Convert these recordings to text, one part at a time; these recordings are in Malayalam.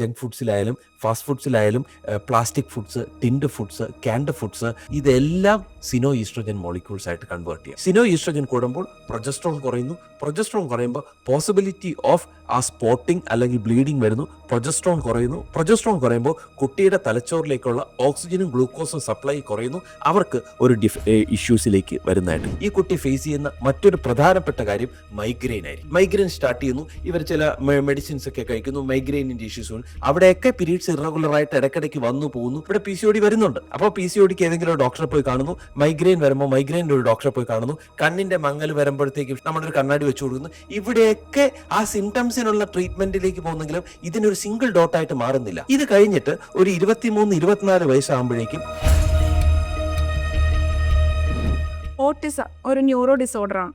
ജങ്ക് ഫുഡ്സിലായാലും fast ഫുഡ്സിലായാലും plastic foods tinned foods canned foods ഇതെല്ലാം സിനോ ഈസ്ട്രജൻ മോളിക്യൂൾസ് ആയിട്ട് കൺവേർട്ട് ചെയ്യാം. സിനോ ഈസ്ട്രജൻ കൂടുമ്പോൾ പ്രൊജസ്ട്രോൾ കുറയുന്നു. പ്രൊജസ്ട്രോൺ കുറയുമ്പോൾ പോസിബിലിറ്റി ഓഫ് ആ സ്പോട്ടിംഗ് അല്ലെങ്കിൽ ബ്ലീഡിംഗ് വരുന്നു. പ്രൊജസ്ട്രോൺ കുറയുന്നു. പ്രൊജസ്ട്രോൺ കുറയുമ്പോൾ കുട്ടിയുടെ തലച്ചോറിലേക്കുള്ള ഓക്സിജനും ഗ്ലൂക്കോസും സപ്ലൈ കുറയുന്നു. അവർക്ക് ഒരു ഡിഫ് ഇഷ്യൂസിലേക്ക് വരുന്നതായിട്ട്. ഈ കുട്ടി ഫേസ് ചെയ്യുന്ന മറ്റൊരു പ്രധാനപ്പെട്ട കാര്യം മൈഗ്രെയിൻ ആയിരിക്കും. മൈഗ്രെയിൻ സ്റ്റാർട്ട് ചെയ്യുന്നു. ഇവർ ചില മെഡിസിൻസ് ഒക്കെ കഴിക്കുന്നു. മൈഗ്രെയിനിന്റെ ഇഷ്യൂസ് അവിടെയൊക്കെ പീരീഡ്സ് ഇറഗുലർ ആയിട്ട് ഇടയ്ക്കിടയ്ക്ക് വന്നു പോകുന്നു. ഇവിടെ പി സി ഒ ഡി വരുന്നുണ്ട്. അപ്പോൾ പി സി ഒ ഡിക്ക് ഏതെങ്കിലും ഡോക്ടറെ പോയി കാണുന്നു. മൈഗ്രെയിൻ വരുമ്പോൾ മൈഗ്രെയിന്റെ ഒരു ഡോക്ടറെ പോയി കാണുന്നു. കണ്ണിന്റെ മങ്ങൽ വരുമ്പോഴത്തേക്ക് നമ്മളൊരു കണ്ണാടി വെച്ച് കൊടുക്കുന്നു. ഇവിടെയൊക്കെ ആ സിംറ്റംസിനുള്ള ട്രീറ്റ്മെന്റിലേക്ക് പോകുന്നെങ്കിലും ഇതിനൊരു സിംഗിൾ ഡോട്ടായിട്ട് മാറുന്നില്ല. ഇത് കഴിഞ്ഞിട്ട് ഒരു ഇരുപത്തിമൂന്ന് ഇരുപത്തിനാല് വയസ്സാകുമ്പോഴേക്കും ഓട്ടിസം ഒരു ന്യൂറോ ഡിസോർഡറാണ്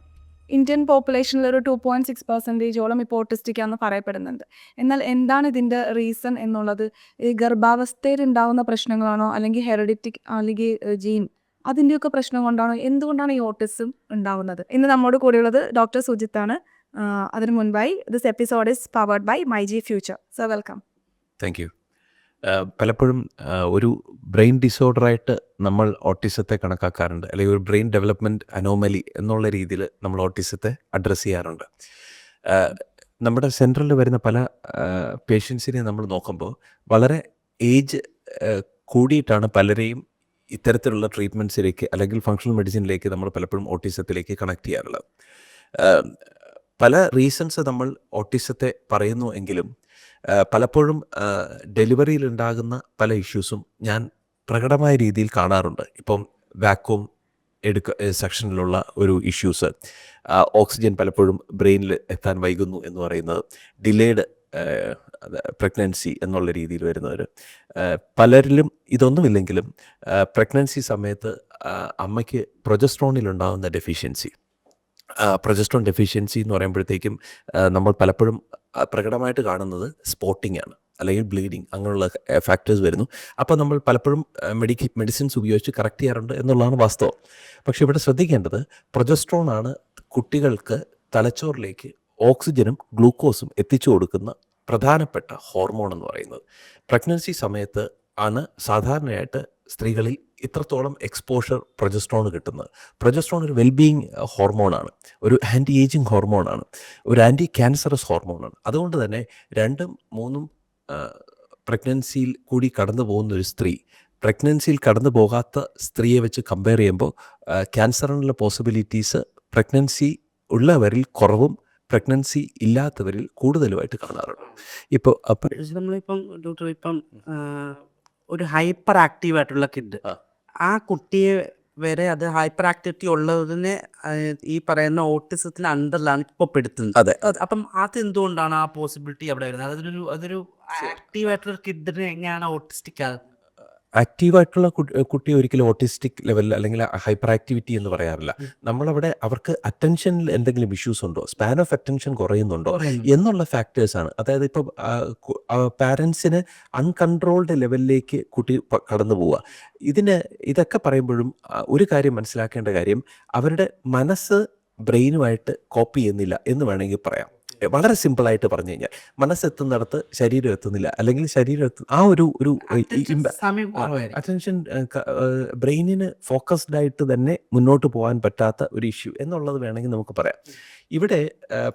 ഇന്ത്യൻ പോപ്പുലേഷനിൽ ഒരു ടു പോയിന്റ് സിക്സ് പെർസെന്റേജോളം ഇപ്പോൾ ഓട്ടിസ്റ്റിക് ആണെന്ന് പറയപ്പെടുന്നുണ്ട്. എന്നാൽ എന്താണ് ഇതിന്റെ റീസൺ എന്നുള്ളത്? ഈ ഗർഭാവസ്ഥയിൽ ഉണ്ടാകുന്ന പ്രശ്നങ്ങളാണോ? അല്ലെങ്കിൽ ഹെറിഡിറ്റിക് അല്ലെങ്കിൽ ജീൻ അതിന്റെയൊക്കെ പ്രശ്നം കൊണ്ടാണോ? എന്തുകൊണ്ടാണ് ഈ ഓട്ടിസം ഉണ്ടാകുന്നത് ഇന്ന് നമ്മോട് കൂടെയുള്ളത് ഡോക്ടർ സുജിത്താണ്. അതിനു മുൻപായി this episode is powered by My G Future so welcome thank you പലപ്പോഴും ഒരു ബ്രെയിൻ ഡിസോർഡറായിട്ട് നമ്മൾ ഓട്ടിസത്തെ കണക്കാക്കാറുണ്ട്. അല്ലെങ്കിൽ ഒരു ബ്രെയിൻ ഡെവലപ്മെന്റ് അനോമലി എന്നുള്ള രീതിയിൽ നമ്മൾ ഓട്ടിസത്തെ അഡ്രസ്സ് ചെയ്യാറുണ്ട്. നമ്മുടെ സെന്ററിൽ വരുന്ന പല പേഷ്യൻസിനെ നമ്മൾ നോക്കുമ്പോൾ വളരെ ഏജ് കൂടിയിട്ടാണ് പലരെയും ഇത്തരത്തിലുള്ള ട്രീറ്റ്മെന്റ്സിലേക്ക് അല്ലെങ്കിൽ ഫങ്ഷണൽ മെഡിസിനിലേക്ക് നമ്മൾ പലപ്പോഴും ഓട്ടിസത്തിലേക്ക് കണക്ട് ചെയ്യാറുള്ളത്. പല റീസൺസ് നമ്മൾ ഓട്ടിസത്തെ പറയുന്നു എങ്കിലും പലപ്പോഴും ഡെലിവറിയിൽ ഉണ്ടാകുന്ന പല ഇഷ്യൂസും ഞാൻ പ്രകടമായ രീതിയിൽ കാണാറുണ്ട്. ഇപ്പം വാക്വം എടുക്ക സെക്ഷനിലുള്ള ഒരു ഇഷ്യൂസ് ഓക്സിജൻ പലപ്പോഴും ബ്രെയിനിൽ എത്താൻ വൈകുന്നു എന്ന് പറയുന്നത് ഡിലേഡ് പ്രഗ്നൻസി എന്നുള്ള രീതിയിൽ വരുന്നവർ പലരിലും ഇതൊന്നുമില്ലെങ്കിലും പ്രഗ്നൻസി സമയത്ത് അമ്മയ്ക്ക് പ്രൊജസ്ട്രോണിലുണ്ടാകുന്ന ഡെഫിഷ്യൻസി. പ്രൊജസ്ട്രോൺ ഡെഫിഷ്യൻസി എന്ന് പറയുമ്പോഴത്തേക്കും നമ്മൾ പലപ്പോഴും പ്രകടമായിട്ട് കാണുന്നത് സ്പോട്ടിംഗ് ആണ്. അല്ലെങ്കിൽ ബ്ലീഡിങ് അങ്ങനെയുള്ള ഫാക്ടേഴ്സ് വരുന്നു. അപ്പോൾ നമ്മൾ പലപ്പോഴും മെഡിക്ക മെഡിസിൻസ് ഉപയോഗിച്ച് കറക്റ്റ് ചെയ്യാറുണ്ട് എന്നുള്ളതാണ് വാസ്തവം. പക്ഷേ ഇവിടെ ശ്രദ്ധിക്കേണ്ടത് പ്രൊജസ്ട്രോൺ ആണ് കുട്ടികൾക്ക് തലച്ചോറിലേക്ക് ഓക്സിജനും ഗ്ലൂക്കോസും എത്തിച്ചു കൊടുക്കുന്ന പ്രധാനപ്പെട്ട ഹോർമോൺ എന്ന് പറയുന്നത്. പ്രഗ്നൻസി സമയത്ത് ആണ് സാധാരണയായിട്ട് സ്ത്രീകളിൽ ഇത്രത്തോളം എക്സ്പോഷർ പ്രൊജസ്ട്രോൺ കിട്ടുന്നത്. പ്രൊജസ്ട്രോൺ ഒരു വെൽബീയിങ് ഹോർമോണാണ്. ഒരു ആന്റി ഏജിങ് ഹോർമോണാണ്. ഒരു ആന്റി ക്യാൻസറസ് ഹോർമോണാണ്. അതുകൊണ്ട് തന്നെ രണ്ടും മൂന്നും പ്രഗ്നൻസിയിൽ കൂടി കടന്നു പോകുന്ന ഒരു സ്ത്രീ പ്രഗ്നൻസിയിൽ കടന്നു പോകാത്ത സ്ത്രീയെ വെച്ച് കമ്പയർ ചെയ്യുമ്പോൾ ക്യാൻസറിനുള്ള പോസിബിലിറ്റീസ് പ്രഗ്നൻസി ഉള്ളവരിൽ കുറവും പ്രഗ്നൻസി ഇല്ലാത്തവരിൽ കൂടുതലുമായിട്ട് കാണാറുണ്ട്. ഇപ്പോൾ നമ്മളിപ്പം ഡോക്ടർ ഇപ്പം ഒരു ഹൈപ്പർ ആക്റ്റീവ് ആയിട്ടുള്ള കിഡ് ആ. കുട്ടിയെ വരെ അത് ഹൈപ്പർ ആക്ടിവിറ്റി ഉള്ളതിനെ ഈ പറയുന്ന ഓട്ടിസത്തിന് അണ്ടറിലാണ് ഇപ്പൊ പെടുത്തുന്നത് അതെ അപ്പം അത് എന്തുകൊണ്ടാണ് ആ പോസിബിലിറ്റി അവിടെ വരുന്നത്? അതൊരു അതൊരു ആക്റ്റീവ് ആയിട്ടുള്ള കിഡിനെ എങ്ങനെയാണ് ഓട്ടിസ്റ്റിക് ആക്റ്റീവായിട്ടുള്ള കുട്ടി ഒരിക്കലും ഓട്ടിസ്റ്റിക് ലെവലിൽ അല്ലെങ്കിൽ ഹൈപ്പർ ആക്ടിവിറ്റി എന്ന് പറയാറില്ല. നമ്മളവിടെ അവർക്ക് അറ്റൻഷനിൽ എന്തെങ്കിലും ഇഷ്യൂസ് ഉണ്ടോ? സ്പാൻ ഓഫ് അറ്റൻഷൻ കുറയുന്നുണ്ടോ? എന്നുള്ള ഫാക്ടേഴ്സ് ആണ്. അതായത് ഇപ്പം പാരൻസിന് അൺകൺട്രോൾഡ് ലെവലിലേക്ക് കുട്ടി കടന്നു പോവുക. ഇതിന് ഇതൊക്കെ പറയുമ്പോഴും ഒരു കാര്യം മനസ്സിലാക്കേണ്ട കാര്യം അവരുടെ മനസ്സ് ബ്രെയിനുമായിട്ട് കോപ്പി ചെയ്യുന്നില്ല എന്ന് വേണമെങ്കിൽ പറയാം. വളരെ സിമ്പിളായിട്ട് പറഞ്ഞു കഴിഞ്ഞാൽ മനസ്സെത്തുന്നിടത്ത് ശരീരം എത്തുന്നില്ല. അല്ലെങ്കിൽ ശരീരം എത്തു ആ ഒരു ഒരു അറ്റൻഷൻ ബ്രെയിനിന് ഫോക്കസ്ഡ് ആയിട്ട് തന്നെ മുന്നോട്ട് പോകാൻ പറ്റാത്ത ഒരു ഇഷ്യൂ എന്നുള്ളത് വേണമെങ്കിൽ നമുക്ക് പറയാം. ഇവിടെ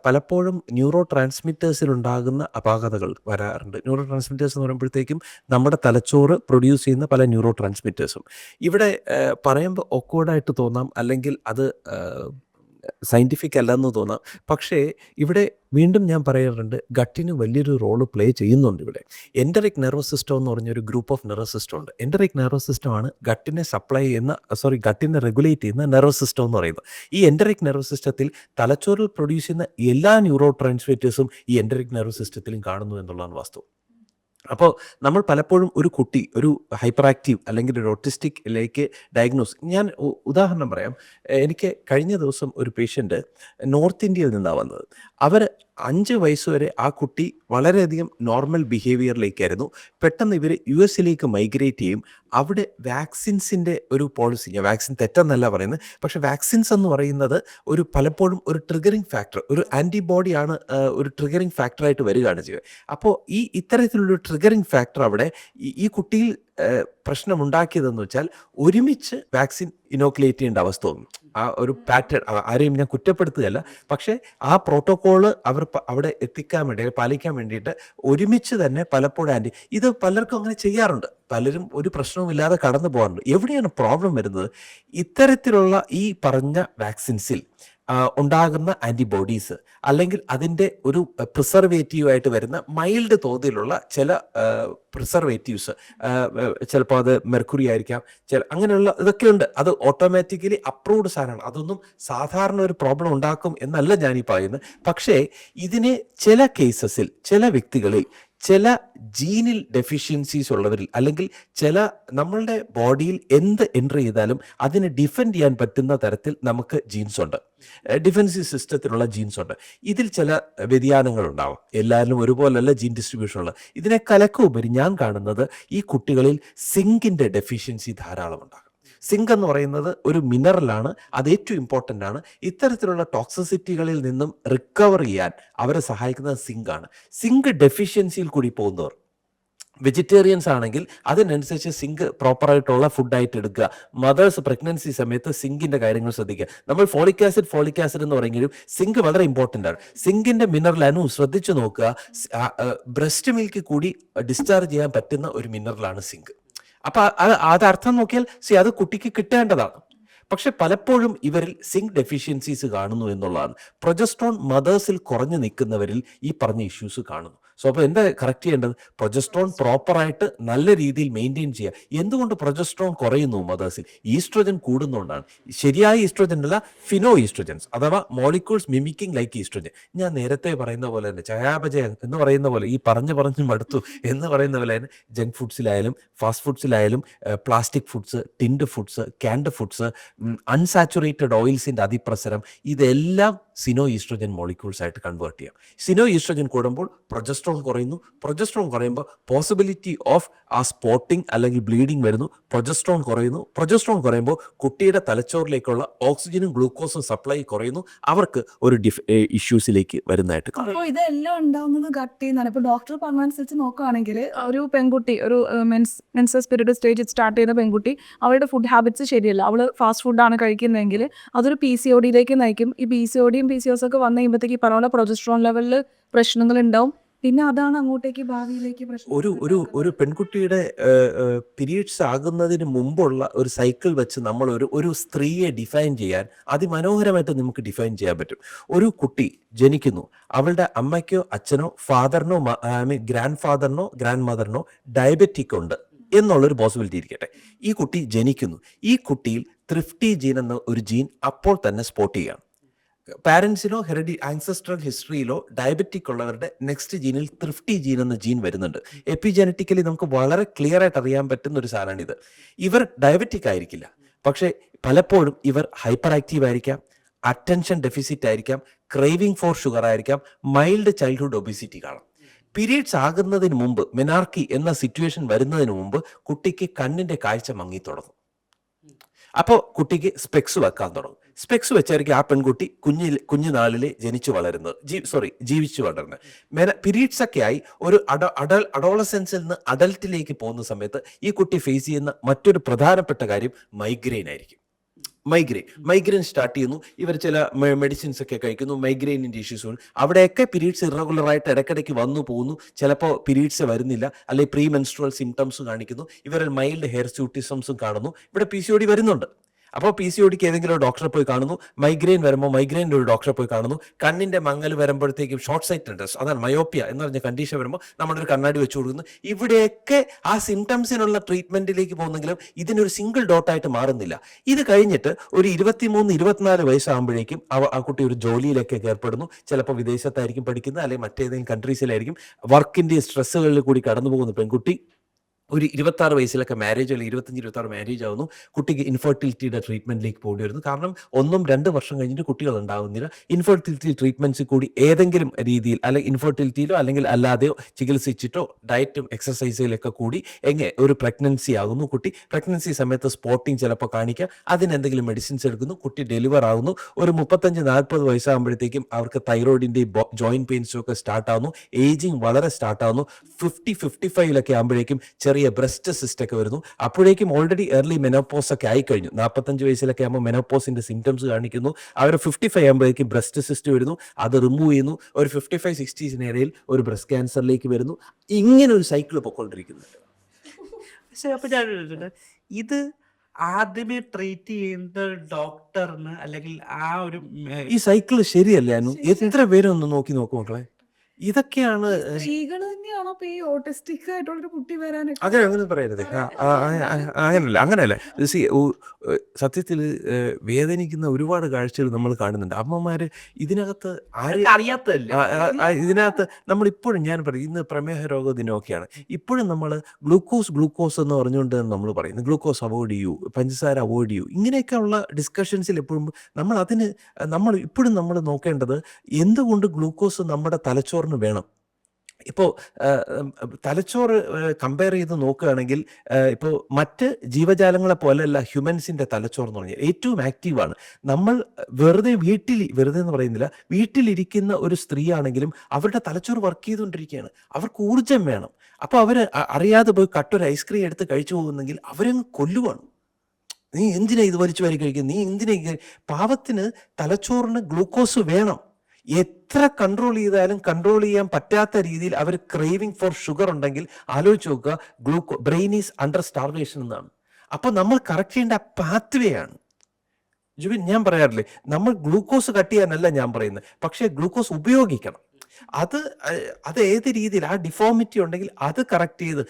പലപ്പോഴും ന്യൂറോ ട്രാൻസ്മിറ്റേഴ്സിലുണ്ടാകുന്ന അപാകതകൾ വരാറുണ്ട്. ന്യൂറോ ട്രാൻസ്മിറ്റേഴ്സ് എന്ന് പറയുമ്പോഴത്തേക്കും നമ്മുടെ തലച്ചോറ് പ്രൊഡ്യൂസ് ചെയ്യുന്ന പല ന്യൂറോ ട്രാൻസ്മിറ്റേഴ്സും ഇവിടെ പറയുമ്പോൾ ഒക്വേർഡായിട്ട് തോന്നാം. അല്ലെങ്കിൽ അത് സയന്റിഫിക് അല്ലെന്ന് തോന്നാം. പക്ഷേ ഇവിടെ വീണ്ടും ഞാൻ പറയാറുണ്ട് ഗട്ടിന് വലിയൊരു റോൾ പ്ലേ ചെയ്യുന്നുണ്ട് ഇവിടെ. എൻഡറിക് നെർവസ് സിസ്റ്റം എന്ന് പറഞ്ഞൊരു ഗ്രൂപ്പ് ഓഫ് നെർവസ് സിസ്റ്റം ഉണ്ട്. എൻഡറിക് നെർവസ് സിസ്റ്റമാണ് ഗട്ടിനെ സപ്ലൈ ചെയ്യുന്ന സോറി ഗട്ടിനെ റെഗുലേറ്റ് ചെയ്യുന്ന നെർവസ് സിസ്റ്റം എന്ന് പറയുന്നത്. ഈ എൻഡറിക് നെർവസ് സിസ്റ്റത്തിൽ തലച്ചോറിൽ പ്രൊഡ്യൂസ് ചെയ്യുന്ന എല്ലാ ന്യൂറോ ട്രാൻസ്മിറ്റേഴ്സും ഈ എൻഡറിക് നെർവസ് സിസ്റ്റത്തിലും കാണുന്നു എന്നുള്ളതാണ് വാസ്തവം. അപ്പോൾ നമ്മൾ പലപ്പോഴും ഒരു കുട്ടി ഒരു ഹൈപ്പർ ആക്റ്റീവ് അല്ലെങ്കിൽ ഒരു ഓട്ടിസ്റ്റിക് ലേക്ക് ഡയഗ്നോസ് ഞാൻ ഉദാഹരണം പറയാം. എനിക്ക് കഴിഞ്ഞ ദിവസം ഒരു പേഷ്യന്റ് നോർത്ത് ഇന്ത്യയിൽ നിന്നാണ് വന്നത്. അവർ അഞ്ച് വയസ്സ് വരെ ആ കുട്ടി വളരെയധികം നോർമൽ ബിഹേവിയറിലേക്കായിരുന്നു പെട്ടെന്ന് ഇവർ യു എസിലേക്ക് മൈഗ്രേറ്റ് ചെയ്യും. അവിടെ വാക്സിൻസിന്റെ ഒരു പോളിസി ഞാൻ വാക്സിൻ തെറ്റെന്നല്ല പറയുന്നത് പക്ഷേ വാക്സിൻസ് എന്ന് പറയുന്നത് ഒരു പലപ്പോഴും ഒരു ട്രിഗറിങ് ഫാക്ടർ ഒരു ആന്റിബോഡിയാണ് ഒരു ട്രിഗറിങ് ഫാക്ടറായിട്ട് വരികയാണ് ചെയ്യുക. അപ്പോൾ ഈ ഇത്തരത്തിലുള്ള ട്രിഗറിങ് ഫാക്ടർ അവിടെ ഈ- കുട്ടിയിൽ പ്രശ്നമുണ്ടാക്കിയതെന്ന് വെച്ചാൽ ഒരുമിച്ച് വാക്സിൻ ഇനോക്കുലേറ്റ് ചെയ്യേണ്ട അവസ്ഥ വന്നു. ആ ഒരു പാറ്റേൺ ആരെയും ഞാൻ കുറ്റപ്പെടുത്തുകയല്ല. പക്ഷേ ആ പ്രോട്ടോകോൾ അവർ അവിടെ എത്തിക്കാൻ വേണ്ടി പാലിക്കാൻ വേണ്ടിയിട്ട് ഒരുമിച്ച് തന്നെ പലപ്പോഴും ആന്റി ഇത് പലർക്കും അങ്ങനെ ചെയ്യാറുണ്ട്. പലരും ഒരു പ്രശ്നവുമില്ലാതെ കടന്നു പോകാറുണ്ട്. എവിടെയാണ് പ്രോബ്ലം വരുന്നത്? ഇത്തരത്തിലുള്ള ഈ പറഞ്ഞ വാക്സിൻസിൽ ഉണ്ടാകുന്ന ആന്റിബോഡീസ് അല്ലെങ്കിൽ അതിന്റെ ഒരു പ്രിസർവേറ്റീവ് ആയിട്ട് വരുന്ന മൈൽഡ് തോതിലുള്ള ചില പ്രിസർവേറ്റീവ്സ് ചിലപ്പോൾ അത് മെർക്കുറി ആയിരിക്കാം ചില അങ്ങനെയുള്ള ഇതൊക്കെയുണ്ട് അത് ഓട്ടോമാറ്റിക്കലി അപ്രൂവ്ഡ് സാധനമാണ്. അതൊന്നും സാധാരണ ഒരു പ്രോബ്ലം ഉണ്ടാക്കും എന്നല്ല ഞാനീ പറയുന്നത്. പക്ഷേ ഇതിനെ ചില കേസസിൽ ചില വ്യക്തികളിൽ ചില ജീനിൽ ഡെഫിഷ്യൻസീസ് ഉള്ളവരിൽ അല്ലെങ്കിൽ ചില നമ്മളുടെ ബോഡിയിൽ എന്ത് എൻട്രി ചെയ്താലും അതിനെ ഡിഫെൻഡ് ചെയ്യാൻ പറ്റുന്ന തരത്തിൽ നമുക്ക് ജീൻസ് ഉണ്ട്. ഡിഫൻസീവ് സിസ്റ്റത്തിലുള്ള ജീൻസ് ഉണ്ട്. ഇതിൽ ചില വ്യതിയാനങ്ങൾ ഉണ്ടാവും. എല്ലാവരിലും ഒരുപോലല്ല ജീൻ ഡിസ്ട്രിബ്യൂഷൻ ഉള്ളത്. ഇതിനെ കലക്കുപരി ഞാൻ കാണുന്നത് ഈ കുട്ടികളിൽ സിങ്കിന്റെ ഡെഫിഷ്യൻസി ധാരാളം ഉണ്ടാകും. സിങ്ക് എന്ന് പറയുന്നത് ഒരു മിനറലാണ് അത് ഏറ്റവും ഇമ്പോർട്ടന്റ് ആണ്. ഇത്തരത്തിലുള്ള ടോക്സിസിറ്റികളിൽ നിന്നും റിക്കവർ ചെയ്യാൻ അവരെ സഹായിക്കുന്നത് സിങ്ക് ആണ്. സിങ്ക് ഡെഫിഷ്യൻസിയിൽ കൂടി പോകുന്നവർ. വെജിറ്റേറിയൻസ് ആണെങ്കിൽ അതിനനുസരിച്ച് സിങ്ക് പ്രോപ്പറായിട്ടുള്ള ഫുഡായിട്ട് എടുക്കുക. മദേഴ്സ് പ്രഗ്നൻസി സമയത്ത് സിങ്കിന്റെ കാര്യങ്ങൾ ശ്രദ്ധിക്കുക. നമ്മൾ ഫോളിക് ആസിഡ് ഫോളിക് ആസിഡ് എന്ന് പറയുമെങ്കിലും സിങ്ക് വളരെ ഇമ്പോർട്ടന്റ് ആണ്. സിങ്കിന്റെ മിനറൽ അനു ശ്രദ്ധിച്ചു നോക്കുക. ബ്രസ്റ്റ് മിൽക്ക് കൂടി ഡിസ്ചാർജ് ചെയ്യാൻ പറ്റുന്ന ഒരു മിനറലാണ് സിങ്ക്. അപ്പൊ അത് അർത്ഥം നോക്കിയാൽ സി അത് കുട്ടിക്ക് കിട്ടേണ്ടതാണ്. പക്ഷെ പലപ്പോഴും ഇവരിൽ സിങ്ക് ഡെഫിഷ്യൻസീസ് കാണുന്നു എന്നുള്ളതാണ്. പ്രൊജസ്ട്രോൺ മദേഴ്സിൽ കുറഞ്ഞു നിൽക്കുന്നവരിൽ ഈ പറഞ്ഞ ഇഷ്യൂസ് കാണുന്നു. സോ അപ്പോൾ എന്താ കറക്റ്റ് ചെയ്യേണ്ടത്? പ്രൊജസ്ട്രോൺ പ്രോപ്പറായിട്ട് നല്ല രീതിയിൽ മെയിന്റെയിൻ ചെയ്യുക എന്തുകൊണ്ട് പ്രൊജസ്ട്രോൺ കുറയുന്നു മദേഴ്സിൽ ഈസ്ട്രോജൻ കൂടുന്നതുകൊണ്ടാണ് ശരിയായ ഈസ്ട്രോജൻ അല്ല ഫിനോ ഈസ്ട്രോജൻസ് അഥവാ മോളിക്യൂൾസ് മിമിക്കിംഗ് ലൈക്ക് ഈസ്ട്രോജൻ ഞാൻ നേരത്തെ പറയുന്ന പോലെ തന്നെ ചയാപചയം എന്ന് പറയുന്ന പോലെ ഈ പറഞ്ഞു പറഞ്ഞു മടുത്തു എന്ന് പറയുന്ന പോലെ തന്നെ ജങ്ക് ഫുഡ്സിലായാലും fast ഫുഡ്സിലായാലും plastic foods tinned foods canned foods unsaturated ഓയിൽസിന്റെ അതിപ്രസരം ഇതെല്ലാം സിനോ ഈസ്ട്രജൻ മോളിക്യൂൾസ് ആയിട്ട് കൺവേർട്ട് ചെയ്യാം. സിനോ ഈസ്ട്രജൻ കൂടുമ്പോൾ പ്രൊജസ്ട്രോൺ കുറയുന്നു. പ്രൊജസ്ട്രോൺ കുറയുമ്പോൾ പോസിബിലിറ്റി ഓഫ് ആ സ്പോട്ടിംഗ് അല്ലെങ്കിൽ ബ്ലീഡിംഗ് വരുന്നു. പ്രൊജസ്ട്രോൺ കുറയുന്നു. പ്രൊജസ്ട്രോൺ കുറയുമ്പോൾ കുട്ടിയുടെ തലച്ചോറിലേക്കുള്ള ഓക്സിജനും ഗ്ലൂക്കോസും സപ്ലൈ കുറയുന്നു. അവർക്ക് ഒരു ഇഷ്യൂസിലേക്ക് വരുന്നതായിട്ട് അപ്പോൾ ഇതെല്ലാം ഉണ്ടാവുന്നത് ഗട്ടിൽ എന്നാണ് ഇപ്പോൾ ഡോക്ടർ പറഞ്ഞനുസരിച്ച് നോക്കുകയാണെങ്കിൽ ഒരു പെൺകുട്ടി ഒരു mens menses period stage start ചെയ്യുന്ന പെൺകുട്ടി അവളുടെ ഫുഡ് ഹാബിറ്റ്സ് ശരിയല്ല. അവൾ ഫാസ്റ്റ് ഫുഡാണ് കഴിക്കുന്നതെങ്കിൽ അതൊരു പി സി ഒ ഡിയിലേക്ക് നയിക്കും. ഈ പി സി ഒ ഡിയും പി സി ഒസ് ഒക്കെ വന്നു കഴിയുമ്പോഴത്തേക്ക് പറഞ്ഞ പ്രൊജസ്ട്രോൺ ലെവലിൽ പ്രശ്നങ്ങൾ ഉണ്ടാവും പിന്നെ അതാണ് അങ്ങോട്ടേക്ക് ഭാവിയിലേക്ക് ഒരു ഒരു ഒരു പെൺകുട്ടിയുടെ പീരീഡ്സ് ആകുന്നതിന് മുമ്പുള്ള ഒരു സൈക്കിൾ വെച്ച് നമ്മൾ ഒരു ഒരു സ്ത്രീയെ ഡിഫൈൻ ചെയ്യാൻ അതിമനോഹരമായിട്ട് നമുക്ക് ഡിഫൈൻ ചെയ്യാൻ പറ്റും. ഒരു കുട്ടി ജനിക്കുന്നു. അവളുടെ അമ്മയ്ക്കോ അച്ഛനോ ഫാദറിനോ ഐ മീൻ ഗ്രാൻഡ് ഫാദറിനോ ഗ്രാൻഡ് മദറിനോ ഡയബറ്റിക് ഉണ്ട് എന്നുള്ളൊരു പോസിബിലിറ്റി ഇരിക്കട്ടെ. ഈ കുട്ടി ജനിക്കുന്നു. ഈ കുട്ടിയിൽ ത്രിഫ്റ്റി ജീൻ എന്ന ഒരു ജീൻ അപ്പോൾ തന്നെ സ്പോട്ട് ചെയ്യുകയാണ് പാരൻസിനോ ഹെറിഡി ആൻസസ്ട്രൽ ഹിസ്റ്ററിയിലോ ഡയബറ്റിക് ഉള്ളവരുടെ നെക്സ്റ്റ് ജീനിൽ ത്രിഫ്റ്റി ജീൻ എന്ന ജീൻ വരുന്നുണ്ട്. എപ്പിജനറ്റിക്കലി നമുക്ക് വളരെ ക്ലിയർ ആയിട്ട് അറിയാൻ പറ്റുന്ന ഒരു സാധനമാണിത്. ഇവർ ഡയബറ്റിക് ആയിരിക്കില്ല. പക്ഷേ പലപ്പോഴും ഇവർ ഹൈപ്പർ ആക്റ്റീവ് ആയിരിക്കാം അറ്റൻഷൻ ഡെഫിസിറ്റ് ആയിരിക്കാം ക്രേവിംഗ് ഫോർ ഷുഗർ ആയിരിക്കാം മൈൽഡ് ചൈൽഡ്ഹുഡ് ഒബിസിറ്റി കാണാം. പീരീഡ്സ് ആകുന്നതിന് മുമ്പ് മെനാർക്കി എന്ന സിറ്റുവേഷൻ വരുന്നതിന് മുമ്പ് കുട്ടിക്ക് കണ്ണിന്റെ കാഴ്ച മങ്ങി തുടങ്ങും അപ്പോൾ കുട്ടിക്ക് സ്പെക്സ് വെക്കാൻ തുടങ്ങും. സ്പെക്സ് വെച്ചായിരിക്കും ആ പെൺകുട്ടി കുഞ്ഞിൽ കുഞ്ഞുനാളിലെ ജനിച്ചു വളരുന്നത്. ജീ സോറി ജീവിച്ചു വളരുന്നത് മെന പിരീഡ്സ് ഒക്കെ ആയി ഒരു അഡ അഡൽ അഡോളസെൻസിൽ നിന്ന് അഡൽട്ടിലേക്ക് പോകുന്ന സമയത്ത് ഈ കുട്ടി ഫേസ് ചെയ്യുന്ന മറ്റൊരു പ്രധാനപ്പെട്ട കാര്യം മൈഗ്രെയിൻ ആയിരിക്കും. മൈഗ്രെയിൻ മൈഗ്രെയിൻ സ്റ്റാർട്ട് ചെയ്യുന്നു. ഇവർ ചില മെഡിസിൻസ് ഒക്കെ കഴിക്കുന്നു. മൈഗ്രെയിനിന്റെ ഇഷ്യൂസ് ഉണ്ട്. അവിടെയൊക്കെ പിരീഡ്സ് ഇറഗുലർ ആയിട്ട് ഇടയ്ക്കിടയ്ക്ക് വന്നു പോകുന്നു. ചിലപ്പോൾ പിരീഡ്സ് വരുന്നില്ല. അല്ലെങ്കിൽ പ്രീ മെൻസ്ട്രൽ സിംറ്റംസ് കാണിക്കുന്നു. ഇവരിൽ മൈൽഡ് ഹെയർ സ്യൂട്ടിസംസും കാണുന്നു. ഇവിടെ പി വരുന്നുണ്ട്. അപ്പോൾ പി സി ഒടിക്ക് ഏതെങ്കിലും ഡോക്ടറെ പോയി കാണുന്നു മൈഗ്രെയിൻ വരുമ്പോൾ മൈഗ്രെയിന്റെ ഒരു ഡോക്ടറെ പോയി കാണുന്നു കണ്ണിന്റെ മങ്ങൽ വരുമ്പോഴത്തേക്കും ഷോർട്ട് സൈറ്റഡ്നെസ് അതാണ് മയോപ്പിയ എന്ന് പറഞ്ഞ കണ്ടീഷൻ വരുമ്പോൾ നമ്മളൊരു കണ്ണാടി വെച്ച് കൊടുക്കുന്നു. ഇവിടെയൊക്കെ ആ സിംറ്റംസിനുള്ള ട്രീറ്റ്മെന്റിലേക്ക് പോകുന്നെങ്കിലും ഇതിനൊരു സിംഗിൾ ഡോട്ടായിട്ട് മാറുന്നില്ല. ഇത് കഴിഞ്ഞിട്ട് ഒരു ഇരുപത്തിമൂന്ന് ഇരുപത്തിനാല് വയസ്സാകുമ്പോഴേക്കും അവ ആ കുട്ടി ഒരു ജോലിയിലൊക്കെ ഏർപ്പെടുന്നു. ചിലപ്പോൾ വിദേശത്തായിരിക്കും പഠിക്കുന്നത് അല്ലെങ്കിൽ മറ്റേതെങ്കിലും കൺട്രീസിലായിരിക്കും വർക്കിന്റെ സ്ട്രെസ്സുകളിൽ കൂടി കടന്നു പോകുന്ന പെൺകുട്ടി ഒരു ഇരുപത്താറ് വയസ്സിലൊക്കെ മാരേജ് അല്ലെങ്കിൽ ഇരുപത്തഞ്ച് ഇരുപത്താറ് മാരേജ് ആവുന്നു. കുട്ടിക്ക് ഇൻഫെർട്ടിലിറ്റിയുടെ ട്രീറ്റ്മെന്റിലേക്ക് പോകേണ്ടി വരുന്നു. കാരണം ഒന്നും രണ്ട് വർഷം കഴിഞ്ഞിട്ട് കുട്ടികൾ ഉണ്ടാകുന്നില്ല ഇൻഫെർട്ടിലിറ്റി ട്രീറ്റ്മെന്റ്സ് കൂടി ഏതെങ്കിലും രീതിയിൽ അല്ലെങ്കിൽ ഇൻഫെർട്ടിലിറ്റിയിലോ അല്ലെങ്കിൽ അല്ലാതെയോ ചികിത്സിച്ചിട്ടോ ഡയറ്റും എക്സസൈസിലൊക്കെ കൂടി എങ്ങനെ ഒരു പ്രഗ്നൻസി ആകുന്നു കുട്ടി. പ്രഗ്നൻസി സമയത്ത് സ്പോട്ടിങ് ചിലപ്പോൾ കാണിക്കുക അതിനെന്തെങ്കിലും മെഡിസിൻസ് എടുക്കുന്നു. കുട്ടി ഡെലിവർ ആകുന്നു ഒരു മുപ്പത്തഞ്ച് നാൽപ്പത് വയസ്സാകുമ്പോഴത്തേക്കും അവർക്ക് തൈറോയിഡിന്റെയും ജോയിന്റ് പെയിൻസും ഒക്കെ സ്റ്റാർട്ട് ആവുന്നു. ഏജിങ് വളരെ സ്റ്റാർട്ട് ആവുന്നു. ഫിഫ്റ്റി ഫിഫ്റ്റി ഫൈവിലൊക്കെ ആകുമ്പോഴേക്കും ചെറിയ ബ്രസ്റ്റ് സിസ്റ്റ് ഒക്കെ വരുന്നു. അപ്പോഴേക്കും ഓൾറെഡി ഏർലി മെനോപ്പോസ് ഒക്കെ ആയിക്കഴിഞ്ഞു. നാൽപ്പത്തഞ്ച് വയസ്സിലൊക്കെ ആകുമ്പോൾ മെനോപ്പോസിന്റെ സിംറ്റംസ് കാണിക്കുന്നു. അവർ ഫിഫ്റ്റി ഫൈവ് ആകുമ്പോഴേക്കും ബ്രസ്റ്റ് സിസ്റ്റ് വരുന്നു. അത് റിമൂവ് ചെയ്യുന്നു. ഒരു ഫിഫ്റ്റി ഫൈവ് സിക്സ്റ്റീസിന് ഇടയിൽ ഒരു ബ്രസ്റ്റ് ക്യാൻസറിലേക്ക് വരുന്നു. ഇങ്ങനെ ഒരു സൈക്കിൾ പൊയ്ക്കൊണ്ടിരിക്കുന്നുണ്ട്. പക്ഷെ അപ്പൊ ഞാൻ ഇത് ആദ്യമേ ട്രീറ്റ് ചെയ്യുന്ന ഡോക്ടറിന് അല്ലെങ്കിൽ ആ ഒരു ഈ സൈക്കിൾ ശരിയല്ലേ എത്ര പേരൊന്ന് നോക്കി നോക്കൂ മക്കളെ? ഇതൊക്കെയാണ് തന്നെയാണോ ഈ ഓട്ടിസ്റ്റിക് കുട്ടി വരാനൊക്കെ അങ്ങനെ അങ്ങനെ പറയരുത്. ആ, ആ, ആ, ആ, അങ്ങനല്ല അങ്ങനെയല്ല സി സത്യത്തിൽ വേദനിക്കുന്ന ഒരുപാട് കാഴ്ചകൾ നമ്മൾ കാണുന്നുണ്ട്. അമ്മമാര് ഇതിനകത്ത് ആര് അവർക്ക് അറിയാത്തതല്ലേ ആ, ആ, ആ, ഇതിനകത്ത് നമ്മൾ ഇപ്പോഴും ഞാൻ പറയും ഇന്ന് പ്രമേഹ രോഗ ദിനമൊക്കെയാണ് ഇപ്പോഴും നമ്മൾ ഗ്ലൂക്കോസ് ഗ്ലൂക്കോസ് എന്ന് പറഞ്ഞുകൊണ്ട് നമ്മൾ പറയുന്നു ഗ്ലൂക്കോസ് അവോയ്ഡ് ചെയ്യൂ പഞ്ചസാര അവോയ്ഡ് ചെയ്യൂ. ഇങ്ങനെയൊക്കെയുള്ള ഡിസ്കഷൻസിൽ എപ്പോഴും നമ്മൾ അതിന് നമ്മൾ ഇപ്പോഴും നമ്മൾ നോക്കേണ്ടത് എന്തുകൊണ്ട് ഗ്ലൂക്കോസ് നമ്മുടെ തലച്ചോറിന് വേണം. ഇപ്പോൾ തലച്ചോറ് കമ്പയർ ചെയ്ത് നോക്കുകയാണെങ്കിൽ ഇപ്പോൾ മറ്റ് ജീവജാലങ്ങളെ പോലെയല്ല ഹ്യൂമൻസിന്റെ തലച്ചോറ് എന്ന് പറഞ്ഞാൽ ഏറ്റവും ആക്റ്റീവാണ് നമ്മൾ വെറുതെ വീട്ടിൽ വെറുതെ എന്ന് പറയുന്നില്ല വീട്ടിലിരിക്കുന്ന ഒരു സ്ത്രീ ആണെങ്കിലും അവരുടെ തലച്ചോറ് വർക്ക് ചെയ്തുകൊണ്ടിരിക്കുകയാണ്. അവർക്ക് ഊർജം വേണം. അപ്പോൾ അവർ അറിയാതെ പോയി കട്ടൊരു ഐസ്ക്രീം എടുത്ത് കഴിച്ചു പോകുന്നെങ്കിൽ അവരങ്ങ് കൊല്ലുവാണ്. നീ എന്തിനാ ഇത് വലിച്ചു വാരി കഴിക്കുന്നത് നീ എന്തിനാ പാവത്തിന് തലച്ചോറിന് ഗ്ലൂക്കോസ് വേണം? എത്ര കൺട്രോൾ ചെയ്താലും കൺട്രോൾ ചെയ്യാൻ പറ്റാത്ത രീതിയിൽ അവർ ക്രേവിംഗ് ഫോർ ഷുഗർ ഉണ്ടെങ്കിൽ ആലോചിച്ച് നോക്കുക glucose brain is under starvation എന്നാണ്. അപ്പൊ നമ്മൾ കറക്റ്റ് ചെയ്യേണ്ട പാത്വേ ആണ്. ജുബിൻ ഞാൻ പറയാറില്ലേ നമ്മൾ ഗ്ലൂക്കോസ് കട്ട് ചെയ്യാനല്ല ഞാൻ പറയുന്നത്. പക്ഷേ ഗ്ലൂക്കോസ് ഉപയോഗിക്കണം. അത് അത് ഏത് രീതിയിൽ ആ ഡിഫോമിറ്റി ഉണ്ടെങ്കിൽ അത് കറക്റ്റ് ചെയ്ത്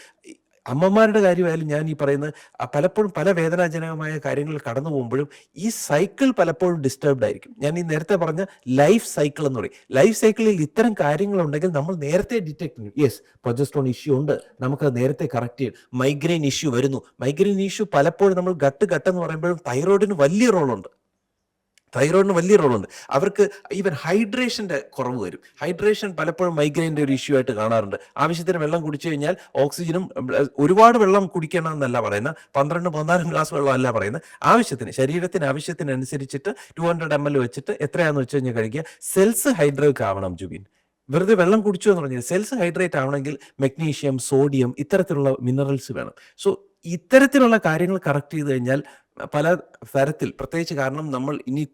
അമ്മമാരുടെ കാര്യമായാലും ഞാൻ ഈ പറയുന്നത് പലപ്പോഴും പല വേദനാജനകമായ കാര്യങ്ങൾ കടന്നു പോകുമ്പോഴും ഈ സൈക്കിൾ പലപ്പോഴും ഡിസ്റ്റർബ്ഡ് ആയിരിക്കും. ഞാൻ ഈ നേരത്തെ പറഞ്ഞ ലൈഫ് സൈക്കിൾ എന്ന് പറയും. ലൈഫ് സൈക്കിളിൽ ഇത്തരം കാര്യങ്ങളുണ്ടെങ്കിൽ നമ്മൾ നേരത്തെ ഡിറ്റക്ട് ചെയ്യും. യെസ് പ്രൊജസ്ട്രോൺ ഇഷ്യൂ ഉണ്ട്. നമുക്ക് നേരത്തെ കറക്റ്റ് ചെയ്യും. മൈഗ്രെയിൻ ഇഷ്യൂ വരുന്നു. മൈഗ്രെയിൻ ഇഷ്യൂ പലപ്പോഴും നമ്മൾ ഗട്ട് ഗട്ട് എന്ന് പറയുമ്പോഴും തൈറോയിഡിന് വലിയ റോളുണ്ട് തൈറോയിഡിന് വലിയ റോളുണ്ട്. അവർക്ക് ഈവൻ ഹൈഡ്രേഷന്റെ കുറവ് വരും. ഹൈഡ്രേഷൻ പലപ്പോഴും മൈഗ്രെയിന്റെ ഒരു ഇഷ്യൂ ആയിട്ട് കാണാറുണ്ട്. ആവശ്യത്തിന് വെള്ളം കുടിച്ചു കഴിഞ്ഞാൽ ഓക്സിജനും ഒരുപാട് വെള്ളം കുടിക്കണം എന്നല്ല പറയുന്നത് പന്ത്രണ്ട് പതിനാലും ഗ്ലാസ് വെള്ളം അല്ല പറയുന്നത് ആവശ്യത്തിന് ശരീരത്തിന് ആവശ്യത്തിനനുസരിച്ചിട്ട് ടു ഹൺഡ്രഡ് എം എൽ വെച്ചിട്ട് എത്രയാണെന്ന് വെച്ച് കഴിഞ്ഞാൽ കഴിക്കുക സെൽസ് ഹൈഡ്രേക്ക് ആവണം ജുബിൻ. വെറുതെ വെള്ളം കുടിച്ചു എന്ന് പറഞ്ഞാൽ സെൽസ് ഹൈഡ്രേറ്റ് ആവണമെങ്കിൽ മെഗ്നീഷ്യം സോഡിയം ഇത്തരത്തിലുള്ള മിനറൽസ് വേണം. സോ ഇത്തരത്തിലുള്ള കാര്യങ്ങൾ കറക്റ്റ് ചെയ്ത് കഴിഞ്ഞാൽ പല തരത്തിൽ പ്രത്യേകിച്ച് കാരണം നമ്മൾ ഇനി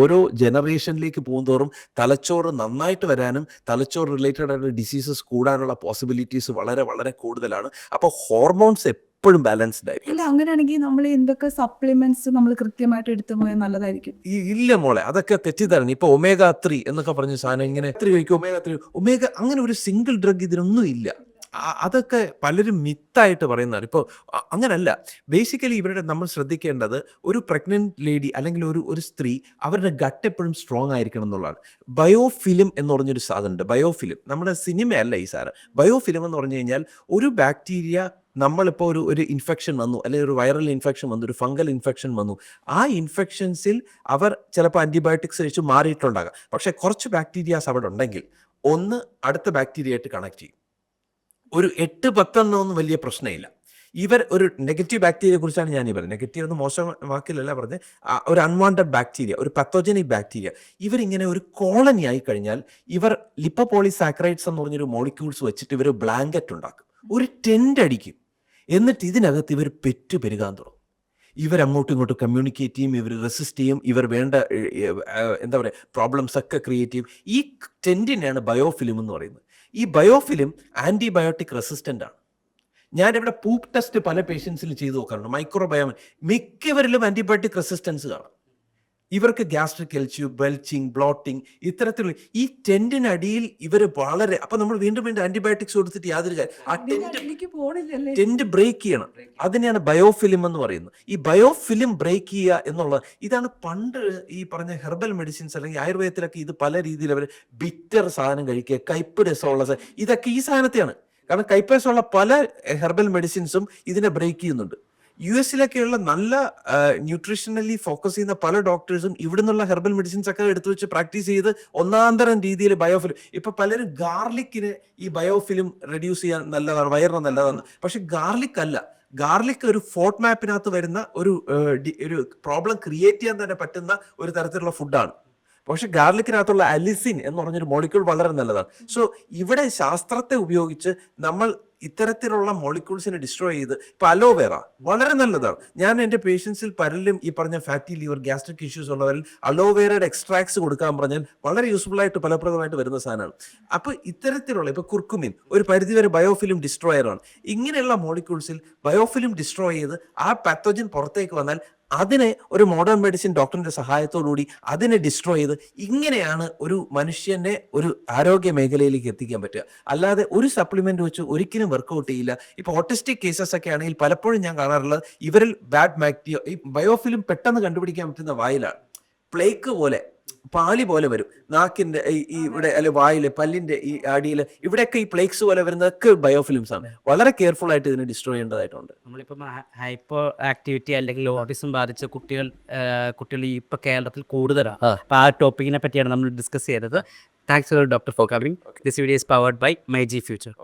ഓരോ ജനറേഷനിലേക്ക് പോകുന്തോറും തലച്ചോറ് നന്നായിട്ട് വരാനും തലച്ചോറ് റിലേറ്റഡ് ആയിട്ടുള്ള ഡിസീസസ് കൂടാനുള്ള പോസിബിലിറ്റീസ് വളരെ വളരെ കൂടുതലാണ്. അപ്പോൾ ഹോർമോൺസ് എപ്പോഴും ബാലൻസ്ഡ് ആയിരിക്കും. ഇല്ല അങ്ങനെയാണെങ്കിൽ നമ്മൾ എന്തൊക്കെ സപ്ലിമെന്റ്സ് നമ്മൾ കൃത്യമായിട്ട് എടുത്തു പോയാൽ നല്ലതായിരിക്കും? ഇല്ല മോളെ അതൊക്കെ തെറ്റിദ്ധാരണ. ഇപ്പൊ ഒമേഗ ത്രീ എന്നൊക്കെ പറഞ്ഞ സാധനം ഇങ്ങനെ ത്രീ ഒമേഗ ത്രീ ഒമേഗ അങ്ങനെ ഒരു സിംഗിൾ ഡ്രഗ് ഇതിനൊന്നും ഇല്ല അതൊക്കെ പലരും മിത്തായിട്ട് പറയുന്നതാണ്. ഇപ്പോൾ അങ്ങനല്ല. ബേസിക്കലി ഇവരുടെ നമ്മൾ ശ്രദ്ധിക്കേണ്ടത് ഒരു പ്രഗ്നന്റ് ലേഡി അല്ലെങ്കിൽ ഒരു ഒരു സ്ത്രീ അവരുടെ ഗട്ട് എപ്പോഴും സ്ട്രോങ് ആയിരിക്കണം എന്നുള്ളതാണ്. ബയോഫിലിം എന്ന് പറഞ്ഞൊരു സാധനമുണ്ട്. ബയോഫിലിം നമ്മുടെ സിനിമയല്ല ഈ സാറ് ബയോഫിലിം എന്ന് പറഞ്ഞു കഴിഞ്ഞാൽ ഒരു ബാക്ടീരിയ നമ്മളിപ്പോൾ ഒരു ഒരു ഇൻഫെക്ഷൻ വന്നു. അല്ലെങ്കിൽ ഒരു വൈറൽ ഇൻഫെക്ഷൻ വന്നു. ഒരു ഫംഗൽ ഇൻഫെക്ഷൻ വന്നു. ആ ഇൻഫെക്ഷൻസിൽ അവർ ചിലപ്പോൾ ആന്റിബയോട്ടിക്സ് കഴിച്ച് മാറിയിട്ടുണ്ടാകാം. പക്ഷേ കുറച്ച് ബാക്ടീരിയാസ് അവിടെ ഉണ്ടെങ്കിൽ ഒന്ന് അടുത്ത ബാക്ടീരിയ ആയിട്ട് കണക്ട് ചെയ്യും. ഒരു എട്ട് പത്തെണ്ണം ഒന്നും വലിയ പ്രശ്നമില്ല. ഇവർ ഒരു നെഗറ്റീവ് ബാക്ടീരിയയെ കുറിച്ചാണ് ഞാൻ ഈ പറയുന്നത് നെഗറ്റീവ് എന്ന് മോശം വാക്കിലല്ല പറഞ്ഞത്. ഒരു അൺവാണ്ടഡ് ബാക്ടീരിയ ഒരു പത്തോജനിക് ബാക്ടീരിയ ഇവരിങ്ങനെ ഒരു കോളനി ആയി കഴിഞ്ഞാൽ ഇവർ ലിപ്പോളിസാക്രൈഡ്സ് എന്ന് പറഞ്ഞൊരു മോളിക്യൂൾസ് വെച്ചിട്ട് ഇവർ ബ്ലാങ്കറ്റ് ഉണ്ടാക്കും. ഒരു ടെന്റ് അടിക്കും. എന്നിട്ട് ഇതിനകത്ത് ഇവർ പെറ്റു പെരുകാൻ തുടങ്ങും. ഇവർ അങ്ങോട്ടും ഇങ്ങോട്ടും കമ്മ്യൂണിക്കേറ്റ് ചെയ്യും ഇവർ റെസിസ്റ്റ് ചെയ്യും ഇവർ വേണ്ട എന്താ പറയുക പ്രോബ്ലംസ് ഒക്കെ ക്രിയേറ്റ് ചെയ്യും. ഈ ടെന്റിനെയാണ് ബയോഫിലിം എന്ന് പറയുന്നത്. ഈ ബയോഫിലിം ആന്റിബയോട്ടിക് റെസിസ്റ്റന്റ് ആണ്. ഞാനിവിടെ പൂപ്പ് ടെസ്റ്റ് പല പേഷ്യൻസിൽ ചെയ്തു നോക്കാറുണ്ട്. മൈക്രോബയോമിൻ മിക്കവരിലും ആന്റിബയോട്ടിക് റെസിസ്റ്റൻസ് കാണാം. ഇവർക്ക് ഗ്യാസ്ട്രിക് എൽച്യൂ ബെൽച്ചിങ് ബ്ലോട്ടിങ് ഇത്തരത്തിലുള്ള ഈ ടെന്റിനടിയിൽ ഇവർ വളരെ അപ്പൊ നമ്മൾ വീണ്ടും വീണ്ടും ആന്റിബയോട്ടിക്സ് കൊടുത്തിട്ട് യാതൊരു കാര്യം ആ ടെന്റ് ടെന്റ് ബ്രേക്ക് ചെയ്യണം. അതിനെയാണ് ബയോഫിലിം എന്ന് പറയുന്നത്. ഈ ബയോഫിലിം ബ്രേക്ക് ചെയ്യുക എന്നുള്ളത് ഇതാണ് പണ്ട് ഈ പറഞ്ഞ ഹെർബൽ മെഡിസിൻസ് അല്ലെങ്കിൽ ആയുർവേദത്തിലൊക്കെ ഇത് പല രീതിയിൽ അവർ ബിറ്റർ സാധനം കഴിക്കുക കയ്പ് രസമുള്ള ഇതൊക്കെ ഈ സാധനത്തെയാണ്. കാരണം കൈപ്പേസുള്ള പല ഹെർബൽ മെഡിസിൻസും ഇതിനെ ബ്രേക്ക് ചെയ്യുന്നുണ്ട്. യു എസിലൊക്കെയുള്ള നല്ല ന്യൂട്രീഷണലി ഫോക്കസ് ചെയ്യുന്ന പല ഡോക്ടേഴ്സും ഇവിടുന്നുള്ള ഹെർബൽ മെഡിസിൻസ് ഒക്കെ എടുത്തു വെച്ച് പ്രാക്ടീസ് ചെയ്ത് ഒന്നാന്തരം രീതിയിൽ ബയോഫിലിം ഇപ്പൊ പലരും ഗാർലിക്കിന് ഈ ബയോഫിലിം റെഡ്യൂസ് ചെയ്യാൻ നല്ലതാണ് വയറിന് നല്ലതാണ്. പക്ഷെ ഗാർലിക് അല്ല. ഗാർലിക് ഒരു ഫോട്ട് മാപ്പിനകത്ത് വരുന്ന ഒരു ഒരു പ്രോബ്ലം ക്രിയേറ്റ് ചെയ്യാൻ തന്നെ പറ്റുന്ന ഒരു തരത്തിലുള്ള ഫുഡാണ് പക്ഷെ ഗാർലിക്കിനകത്തുള്ള അലിസിൻ എന്ന് പറഞ്ഞൊരു മോളിക്യൂൾ വളരെ നല്ലതാണ്. സോ ഇവിടെ ശാസ്ത്രത്തെ ഉപയോഗിച്ച് നമ്മൾ ഇത്തരത്തിലുള്ള മോളിക്യൂൾസിനെ ഡിസ്ട്രോയ് ചെയ്ത് ഇപ്പൊ അലോവേറ വളരെ നല്ലതാണ്. ഞാൻ എന്റെ പേഷ്യൻസിൽ പലരും ഈ പറഞ്ഞ ഫാറ്റി ലിവർ ഗ്യാസ്ട്രിക് ഇഷ്യൂസ് ഉള്ളവരിൽ അലോവേറയുടെ എക്സ്ട്രാക്ട്സ് കൊടുക്കാൻ പറഞ്ഞാൽ വളരെ യൂസ്ഫുൾ ആയിട്ട് ഫലപ്രദമായിട്ട് വരുന്ന സാധനമാണ്. അപ്പൊ ഇത്തരത്തിലുള്ള ഇപ്പൊ കുർക്കുമിൻ ഒരു പരിധിവരെ ബയോഫിലിം ഡിസ്ട്രോയർ ആണ്. ഇങ്ങനെയുള്ള മോളിക്യൂൾസിൽ ബയോഫിലിം ഡിസ്ട്രോയ് ചെയ്ത് ആ പാത്തോജൻ പുറത്തേക്ക് വന്നാൽ അതിനെ ഒരു മോഡേൺ മെഡിസിൻ ഡോക്ടറിന്റെ സഹായത്തോടുകൂടി അതിനെ ഡിസ്ട്രോയ് ചെയ്ത് ഇങ്ങനെയാണ് ഒരു മനുഷ്യനെ ഒരു ആരോഗ്യ മേഖലയിലേക്ക് എത്തിക്കാൻ പറ്റുക. അല്ലാതെ ഒരു സപ്ലിമെന്റ് വെച്ച് ഒരിക്കലും വർക്കൗട്ട് ചെയ്യില്ല. ഇപ്പൊ ഓട്ടിസ്റ്റിക് കേസസ് ഒക്കെ ആണെങ്കിൽ പലപ്പോഴും ഞാൻ കാണാറുള്ളത് ഇവരിൽ ബാഡ് ബാക്ടീരിയ ഈ ബയോഫിലും പെട്ടെന്ന് കണ്ടുപിടിക്കാൻ പറ്റുന്ന വായിലാണ്. പ്ലേക്ക് പോലെ പാലി പോലെ വരും. നാക്കിന്റെ ഈ ഇവിടെ അല്ലെ വായിൽ പല്ലിന്റെ ഈ അടിയിൽ ഇവിടെയൊക്കെ ഈ പ്ലേക്സ് പോലെ വരുന്നതൊക്കെ ബയോഫിലിംസ് ആണ്. വളരെ കെയർഫുൾ ആയിട്ട് ഇതിനെ ഡിസ്ട്രോയ് ചെയ്യേണ്ടതായിട്ടുണ്ട്. നമ്മളിപ്പം ഹൈപ്പോ ആക്ടിവിറ്റി അല്ലെങ്കിൽ ഓട്ടിസം ബാധിച്ച കുട്ടികൾ കുട്ടികൾ ഇപ്പൊ കേരളത്തിൽ കൂടുതലാണ്. അപ്പൊ ആ ടോപ്പിക്കിനെ പറ്റിയാണ് നമ്മൾ ഡിസ്കസ് ചെയ്തത്. Thanks doctor for coming this video is powered by my G future